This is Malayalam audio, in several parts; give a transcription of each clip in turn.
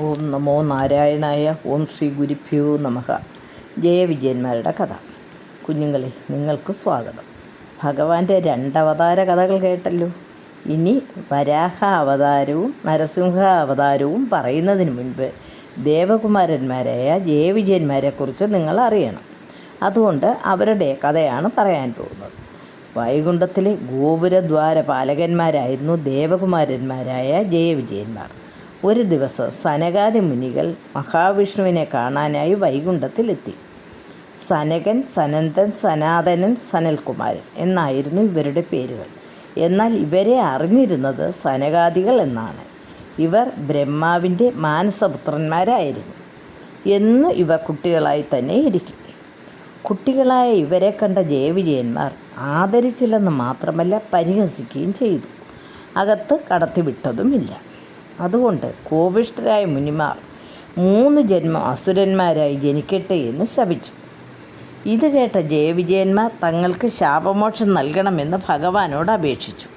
ഓം നമോ നാരായണായ ഓം ശ്രീ ഗുരുഭ്യോ നമഹ ജയവിജയന്മാരുടെ കഥ. കുഞ്ഞുങ്ങളെ നിങ്ങൾക്ക് സ്വാഗതം. ഭഗവാന്റെ രണ്ടവതാര കഥകൾ കേട്ടല്ലോ. ഇനി വരാഹ അവതാരവും നരസിംഹ അവതാരവും പറയുന്നതിന് മുൻപ് ദേവകുമാരന്മാരായ ജയവിജയന്മാരെക്കുറിച്ച് നിങ്ങൾ അറിയണം. അതുകൊണ്ട് അവരുടെ കഥയാണ് പറയാൻ പോകുന്നത്. വൈകുണ്ഠത്തിലെ ഗോപുരദ്വാര പാലകന്മാരായിരുന്നു ദേവകുമാരന്മാരായ ജയവിജയന്മാർ ഒരു ദിവസം സനകാദി മുനികൾ മഹാവിഷ്ണുവിനെ കാണാനായി വൈകുണ്ഠത്തിലെത്തി. സനകൻ സനന്ദൻ സനാതനൻ സനൽകുമാരൻ എന്നായിരുന്നു ഇവരുടെ പേരുകൾ. എന്നാൽ ഇവരെ അറിഞ്ഞിരുന്നത് സനകാദികൾ എന്നാണ്. ഇവർ ബ്രഹ്മാവിന്റെ മാനസപുത്രന്മാരായിരുന്നു. എന്ന് ഇവർ കുട്ടികളായി തന്നെ ഇരിക്കും. കുട്ടികളായ ഇവരെ കണ്ട ജയവിജയന്മാർ ആദരിച്ചില്ലെന്ന് മാത്രമല്ല പരിഹസിക്കുകയും ചെയ്തു. അകത്ത് കടത്തിവിട്ടതുമില്ല. അതുകൊണ്ട് കോപിഷ്ഠരായ മുനിമാർ മൂന്ന് ജന്മം അസുരന്മാരായി ജനിക്കട്ടെ എന്ന് ശപിച്ചു. ഇത് കേട്ട ജയവിജയന്മാർ തങ്ങൾക്ക് ശാപമോക്ഷം നൽകണമെന്ന് ഭഗവാനോട് അപേക്ഷിച്ചു.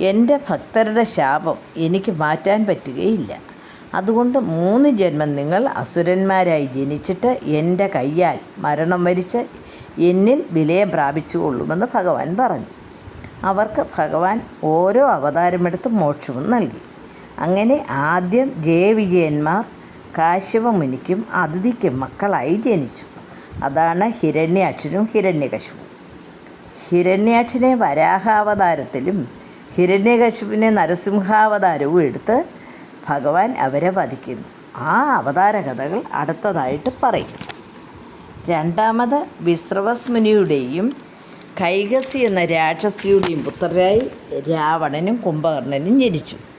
എന്റെ ഭക്തരുടെ ശാപം എനിക്ക് മാറ്റാൻ പറ്റുകയില്ല. അതുകൊണ്ട് മൂന്ന് ജന്മം നിങ്ങൾ അസുരന്മാരായി ജനിച്ചിട്ട് എന്റെ കയ്യാൽ മരണം വരിച്ച് എന്നിൽ വിലയം പ്രാപിച്ചുകൊള്ളുമെന്ന് ഭഗവാൻ പറഞ്ഞു. അവർക്ക് ഭഗവാൻ ഓരോ അവതാരമെടുത്ത് മോക്ഷവും നൽകി. അങ്ങനെ ആദ്യം ജയവിജയന്മാർ കാശ്യപമുനിക്കും അതിഥിക്കും മക്കളായി ജനിച്ചു. അതാണ് ഹിരണ്യാക്ഷനും ഹിരണ്യകശുവും. ഹിരണ്യാക്ഷനെ വരാഹാവതാരത്തിലും ഹിരണ്യകശുവിനെ നരസിംഹാവതാരവും എടുത്ത് ഭഗവാൻ അവരെ വധിക്കുന്നു. ആ അവതാര കഥകൾ അടുത്തതായിട്ട് പറയും. രണ്ടാമത് വിശ്രവസ് മുനിയുടെയും കൈകസി എന്ന രാക്ഷസിയുടെയും പുത്രരായി രാവണനും കുംഭകർണനും ജനിച്ചു.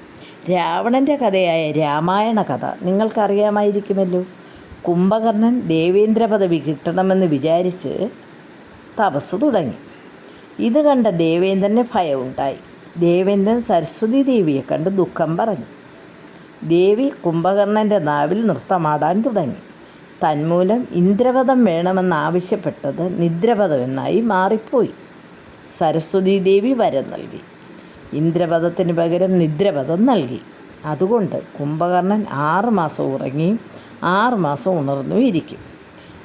രാവണന്റെ കഥയായ രാമായണ കഥ നിങ്ങൾക്കറിയാമായിരിക്കുമല്ലോ. കുംഭകർണൻ ദേവേന്ദ്ര പദവി കിട്ടണമെന്ന് വിചാരിച്ച് തപസ് തുടങ്ങി. ഇത് കണ്ട ദേവേന്ദ്രന് ഭയമുണ്ടായി ദേവേന്ദ്രൻ സരസ്വതി ദേവിയെ കണ്ട് ദുഃഖം പറഞ്ഞു. ദേവി കുംഭകർണന്റെ നാവിൽ നൃത്തമാടാൻ തുടങ്ങി. തന്മൂലം ഇന്ദ്രപദം വേണമെന്നാവശ്യപ്പെട്ടത് നിദ്രപദം എന്നായി മാറിപ്പോയി. സരസ്വതി ദേവി വരം നൽകി. ഇന്ദ്രപദത്തിന് പകരം നിദ്രപഥം നൽകി. അതുകൊണ്ട് കുംഭകർണൻ ആറുമാസം ഉറങ്ങിയും ആറുമാസം ഉണർന്നും ഇരിക്കും.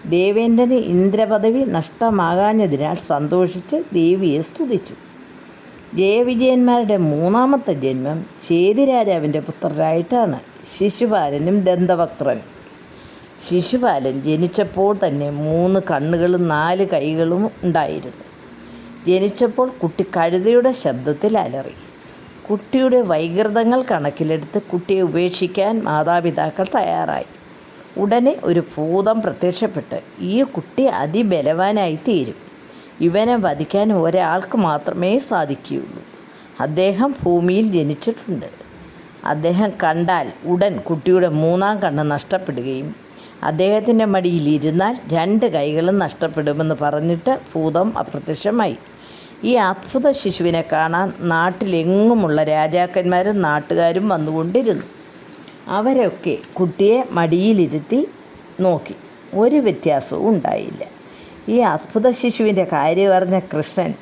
ദേവേന്ദ്രന് ഇന്ദ്രപദവി നഷ്ടമാകാഞ്ഞതിനാൽ സന്തോഷിച്ച് ദേവിയെ സ്തുതിച്ചു. ജയവിജയന്മാരുടെ മൂന്നാമത്തെ ജന്മം ചേതിരാജാവിന്റെ പുത്രരായിട്ടാണ് ശിശുപാലനും ദന്തവക്രനും ശിശുപാലൻ ജനിച്ചപ്പോൾ തന്നെ മൂന്ന് കണ്ണുകളും നാല് കൈകളും ഉണ്ടായിരുന്നു. ജനിച്ചപ്പോൾ കുട്ടി കഴുതയുടെ ശബ്ദത്തിൽ അലറി. കുട്ടിയുടെ വൈകൃതങ്ങൾ കണക്കിലെടുത്ത് കുട്ടിയെ ഉപേക്ഷിക്കാൻ മാതാപിതാക്കൾ തയ്യാറായി. ഉടനെ ഒരു ഭൂതം പ്രത്യക്ഷപ്പെട്ട് ഈ കുട്ടി അതിബലവാനായി തീരും. ഇവനെ വധിക്കാൻ ഒരാൾക്ക് മാത്രമേ സാധിക്കുകയുള്ളൂ. അദ്ദേഹം ഭൂമിയിൽ ജനിച്ചിട്ടുണ്ട്. അദ്ദേഹം കണ്ടാൽ ഉടൻ കുട്ടിയുടെ മൂന്നാം കണ്ണ് നഷ്ടപ്പെടുകയും അദ്ദേഹത്തിന്റെ മടിയിൽ ഇരുന്നാൽ രണ്ട് കൈകളും നഷ്ടപ്പെടുമെന്ന് പറഞ്ഞിട്ട് ഭൂതം അപ്രത്യക്ഷമായി. ഈ അത്ഭുത ശിശുവിനെ കാണാൻ നാട്ടിലെങ്ങുമുള്ള രാജാക്കന്മാരും നാട്ടുകാരും വന്നുകൊണ്ടിരുന്നു. അവരൊക്കെ കുട്ടിയെ മടിയിലിരുത്തി നോക്കി. ഒരു വ്യത്യാസവും ഉണ്ടായില്ല. ഈ അത്ഭുത ശിശുവിന്റെ കാര്യം അറിഞ്ഞ കൃഷ്ണൻ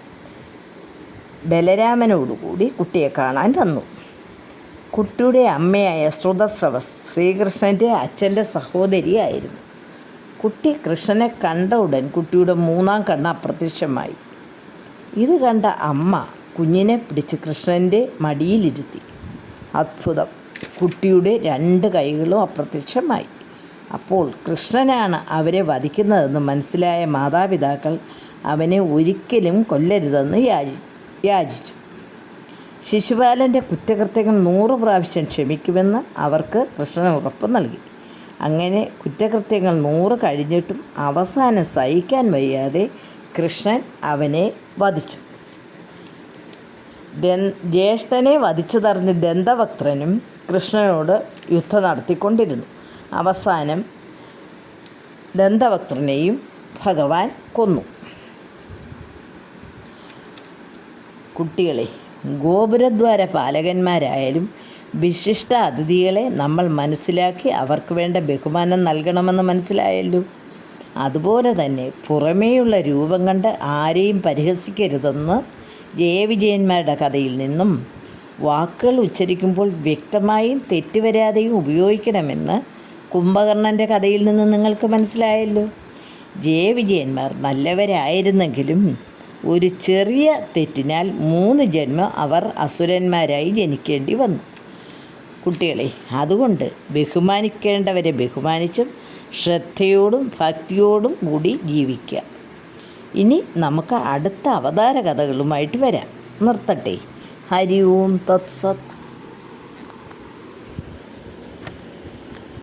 ബലരാമനോടുകൂടി കുട്ടിയെ കാണാൻ വന്നു. കുട്ടിയുടെ അമ്മയായ ശ്രുതസ്രവസ് ശ്രീകൃഷ്ണന്റെ അച്ഛന്റെ സഹോദരിയായിരുന്നു. കുട്ടി കൃഷ്ണനെ കണ്ട ഉടൻ കുട്ടിയുടെ മൂന്നാം കണ്ണ് അപ്രത്യക്ഷമായി. ഇത് കണ്ട അമ്മ കുഞ്ഞിനെ പിടിച്ച് കൃഷ്ണന്റെ മടിയിലിരുത്തി. അത്ഭുതം. കുട്ടിയുടെ രണ്ട് കൈകളും അപ്രത്യക്ഷമായി. അപ്പോൾ കൃഷ്ണനാണ് അവരെ വധിക്കുന്നതെന്ന് മനസ്സിലായ മാതാപിതാക്കൾ അവനെ ഒരിക്കലും കൊല്ലരുതെന്ന് യാചി യാചിച്ചു. ശിശുപാലന്റെ കുറ്റകൃത്യങ്ങൾ നൂറ് പ്രാവശ്യം ക്ഷമിക്കുമെന്ന് അവർക്ക് കൃഷ്ണൻ ഉറപ്പ് നൽകി. അങ്ങനെ കുറ്റകൃത്യങ്ങൾ നൂറ് കഴിഞ്ഞിട്ടും അവസാനം സഹിക്കാൻ വയ്യാതെ കൃഷ്ണൻ അവനെ വധിച്ചു. ദൻ ജ്യേഷ്ഠനെ വധിച്ചതറിഞ്ഞ് ദന്തവക്രനും കൃഷ്ണനോട് യുദ്ധം നടത്തിക്കൊണ്ടിരുന്നു. അവസാനം ദന്തവക്രനെയും ഭഗവാൻ കൊന്നു. കുട്ടികളെ ഗോപുരദ്വാര പാലകന്മാരായാലും വിശിഷ്ട അതിഥികളെ നമ്മൾ മനസ്സിലാക്കി അവർക്ക് വേണ്ട ബഹുമാനം നൽകണമെന്ന് മനസ്സിലായല്ലോ. അതുപോലെ തന്നെ പുറമേയുള്ള രൂപം കണ്ട് ആരെയും പരിഹസിക്കരുതെന്ന് ജയവിജയന്മാരുടെ കഥയിൽ നിന്നും വാക്കുകൾ ഉച്ചരിക്കുമ്പോൾ വ്യക്തമായും തെറ്റുവരാതെയും ഉപയോഗിക്കണമെന്ന് കുംഭകർണന്റെ കഥയിൽ നിന്ന് നിങ്ങൾക്ക് മനസ്സിലായല്ലോ. ജയവിജയന്മാർ നല്ലവരായിരുന്നെങ്കിലും ഒരു ചെറിയ തെറ്റിനാൽ മൂന്ന് ജന്മം അവർ അസുരന്മാരായി ജനിക്കേണ്ടി വന്നു. കുട്ടികളെ അതുകൊണ്ട് ബഹുമാനിക്കേണ്ടവരെ ബഹുമാനിച്ചും ശ്രദ്ധയോടും ഭക്തിയോടും കൂടി ജീവിക്കുക. ഇനി നമുക്ക് അടുത്ത അവതാര കഥകളുമായിട്ട് വരാം. നിർത്തട്ടെ. ഹരി ഓം തത്സത്